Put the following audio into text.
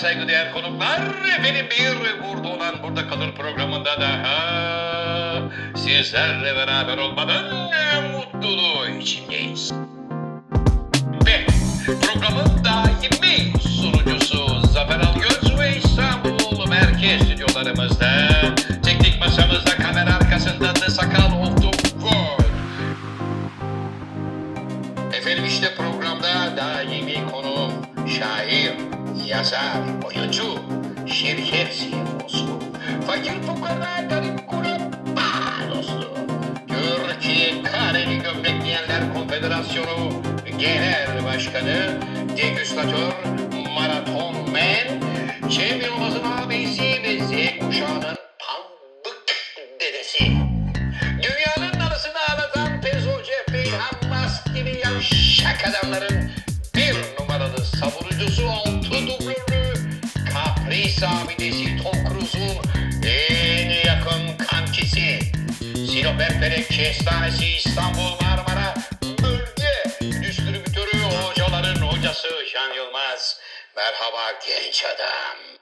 saygıdeğer konuklar. Efendim bir burada olan burada kalır programında daha sizlerle beraber olmanın mutluluğu içindeyiz. Ve programın daimi sunucusu Zafer Algöz ve İstanbul Merkez Stüdyolarımızda teknik masamızda kamera arkasında The Sakal World Efendim işte programda daimi konuğum şair, yazar, oyuncu, şirket CEO'su, fakir fukara garip kurabba dostu, Türkiye Kareli Gömlek Giyenler Konfederasyonu Genel Başkanı, degüstatör, maraton men, Cem Yılmaz'ın abisi ve Z kuşağının pambık dedesi. Dünyanın arasını ağlatan Beyhan Musk gibi yavşak adamların savunucusu altı dublörlü Kapris abidesi Tom Cruise'un en yakın kankisi. Sinop Erperek Kestanesi İstanbul Marmara Bölge Distribütörü hocaların hocası Can Yılmaz. Merhaba genç adam.